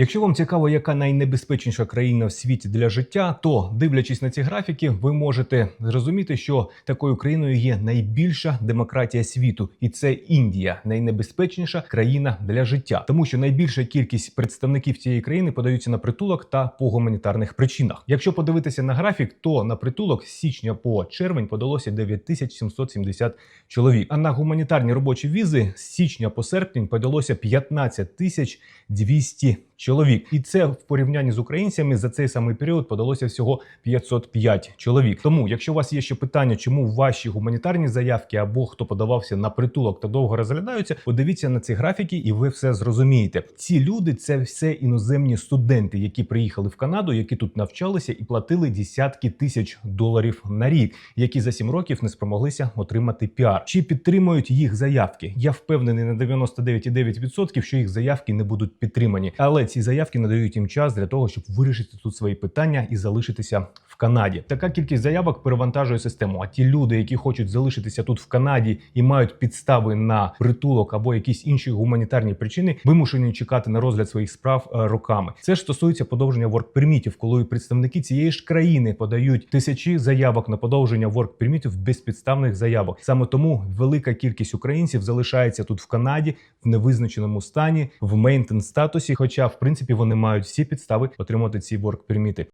Якщо вам цікаво, яка найнебезпечніша країна в світі для життя, то дивлячись на ці графіки, ви можете зрозуміти, що такою країною є найбільша демократія світу, і це Індія, найнебезпечніша країна для життя, тому що найбільша кількість представників цієї країни подаються на притулок та по гуманітарних причинах. Якщо подивитися на графік, то на притулок з січня по червень подалося 9770 чоловік. А на гуманітарні робочі візи з січня по серпень подалося 15 тисяч 200 чоловік. І це в порівнянні з українцями за цей самий період подалося всього 505 чоловік. Тому, якщо у вас є ще питання, чому ваші гуманітарні заявки або хто подавався на притулок та довго розглядаються, подивіться на ці графіки, і ви все зрозумієте. Ці люди це все іноземні студенти, які приїхали в Канаду, які тут навчалися і платили десятки тисяч доларів на рік, які за 7 років не спромоглися отримати піар. Чи підтримують їх заявки? Я впевнений на 99,9%, що їх заявки не будуть підтримані, але ці заявки надають їм час для того, щоб вирішити тут свої питання і залишитися Канаді. Така кількість заявок перевантажує систему. А ті люди, які хочуть залишитися тут в Канаді і мають підстави на притулок або якісь інші гуманітарні причини, вимушені чекати на розгляд своїх справ е, роками. Це ж стосується подовження ворк-пермітів, коли представники цієї ж країни подають тисячі заявок на подовження ворк-пермітів безпідставних заявок. Саме тому велика кількість українців залишається тут в Канаді в невизначеному стані в мейнтен статусі, хоча в принципі вони мають всі підстави отримати ці ворк-перміти.